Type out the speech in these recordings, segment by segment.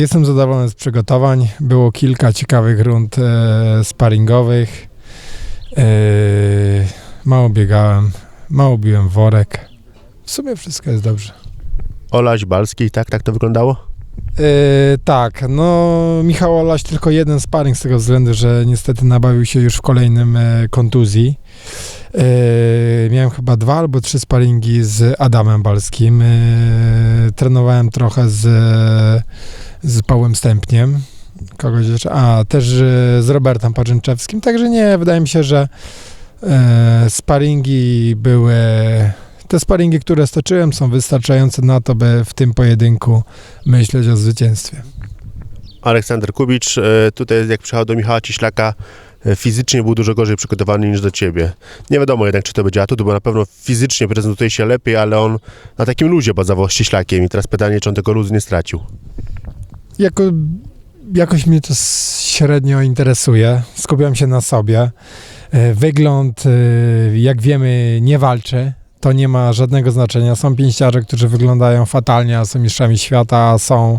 Jestem zadowolony z przygotowań. Było kilka ciekawych rund e, sparingowych. E, mało biegałem, mało biłem worek. W sumie wszystko jest dobrze. Olaś, Balski, tak, tak to wyglądało? E, tak, no Michał Olaś tylko jeden sparring z tego względu, że niestety nabawił się już w kolejnym e, kontuzji. E, miałem chyba dwa albo trzy sparingi z Adamem Balskim. E, trenowałem trochę z, z Pawłem Stępniem. Kogoś jeszcze, a też e, z Robertem Parzynczewskim. Także nie, wydaje mi się, że e, sparingi były. Te sparingi, które stoczyłem, są wystarczające na to, by w tym pojedynku myśleć o zwycięstwie. Aleksander Kubicz, e, tutaj jak przyjechał do Michała Cieślaka, e, fizycznie był dużo gorzej przygotowany niż do ciebie. Nie wiadomo jednak, czy to będzie atut, bo na pewno fizycznie prezentuje się lepiej, ale on na takim luzie bazował z Cieślakiem i teraz pytanie, czy on tego luzu nie stracił. Jako, jakoś mnie to średnio interesuje. Skupiam się na sobie. E, Wygląd, e, jak wiemy, nie walczy. To nie ma żadnego znaczenia. Są pięściarze, którzy wyglądają fatalnie, a są mistrzami świata, są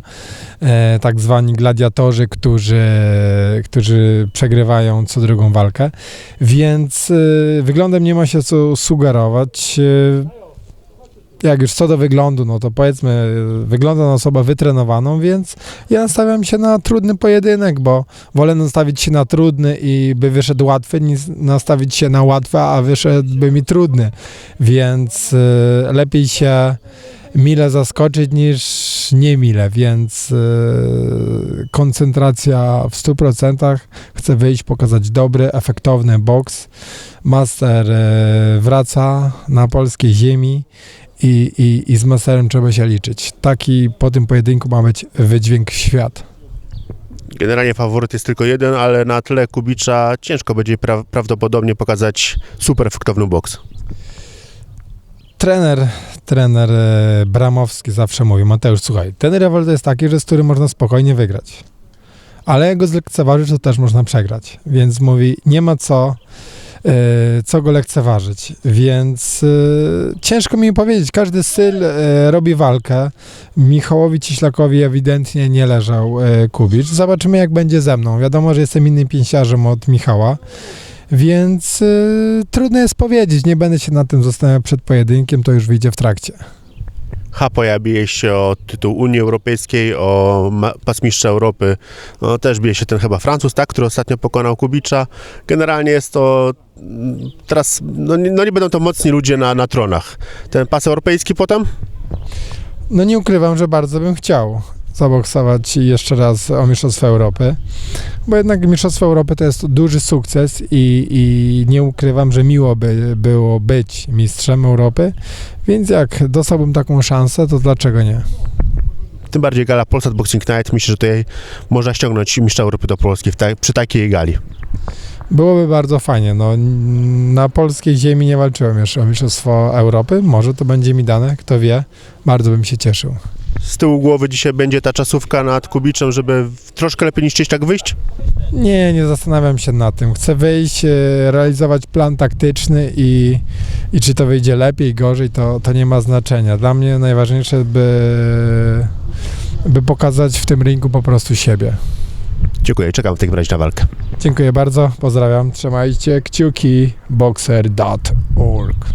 e, tak zwani gladiatorzy, którzy, którzy przegrywają co drugą walkę. Więc e, wyglądem nie ma się co sugerować. E, jak już co do wyglądu, no to powiedzmy, wygląda na osobę wytrenowaną, więc ja nastawiam się na trudny pojedynek, bo wolę nastawić się na trudny i by wyszedł łatwy, niż nastawić się na łatwy, a wyszedłby mi trudny. Więc y, lepiej się mile zaskoczyć niż nie mile, więc y, koncentracja w 100%. Chcę wyjść, pokazać dobry, efektowny boks. Master y, wraca na polskiej ziemi i, i, i z masterem trzeba się liczyć. Taki po tym pojedynku ma być wydźwięk świat. Generalnie faworyt jest tylko jeden, ale na tle Kubicza ciężko będzie pra- prawdopodobnie pokazać super efektowny boks. Trener, trener e, Bramowski zawsze mówi, Mateusz, słuchaj, ten rywal to jest taki, że z którym można spokojnie wygrać. Ale jak go zlekceważysz, to też można przegrać. Więc mówi, nie ma co, co go lekceważyć. Więc e, ciężko mi powiedzieć, każdy styl e, robi walkę. Michałowi Ciślakowi ewidentnie nie leżał e, Kubicz. Zobaczymy, jak będzie ze mną. Wiadomo, że jestem innym pięściarzem od Michała. Więc trudno jest powiedzieć, nie będę się nad tym zastanawiał przed pojedynkiem, to już wyjdzie w trakcie. Hapoja bije się o tytuł Unii Europejskiej, o ma- pas mistrza Europy. No, też bije się ten chyba Francuz, tak, który ostatnio pokonał Kubicza. Generalnie jest to mm, teraz, no nie, no nie będą to mocni ludzie na, na tronach. Ten pas europejski potem? No nie ukrywam, że bardzo bym chciał zaboksować jeszcze raz o Mistrzostwo Europy, bo jednak Mistrzostwo Europy to jest duży sukces i, i nie ukrywam, że miło by było być mistrzem Europy, więc jak dostałbym taką szansę, to dlaczego nie? Tym bardziej gala Polsat Boxing Night. Myślę, że tutaj można ściągnąć mistrza Europy do Polski ta, przy takiej gali. Byłoby bardzo fajnie. No, na polskiej ziemi nie walczyłem jeszcze o Mistrzostwo Europy. Może to będzie mi dane, kto wie. Bardzo bym się cieszył. Z tyłu głowy dzisiaj będzie ta czasówka nad Kubiczem, żeby troszkę lepiej niż tak wyjść? Nie, nie zastanawiam się nad tym. Chcę wyjść, e, realizować plan taktyczny i, i czy to wyjdzie lepiej, gorzej, to, to nie ma znaczenia. Dla mnie najważniejsze, by, by pokazać w tym ringu po prostu siebie. Dziękuję, czekam w takim razie na walkę. Dziękuję bardzo, pozdrawiam, trzymajcie kciuki boxer.org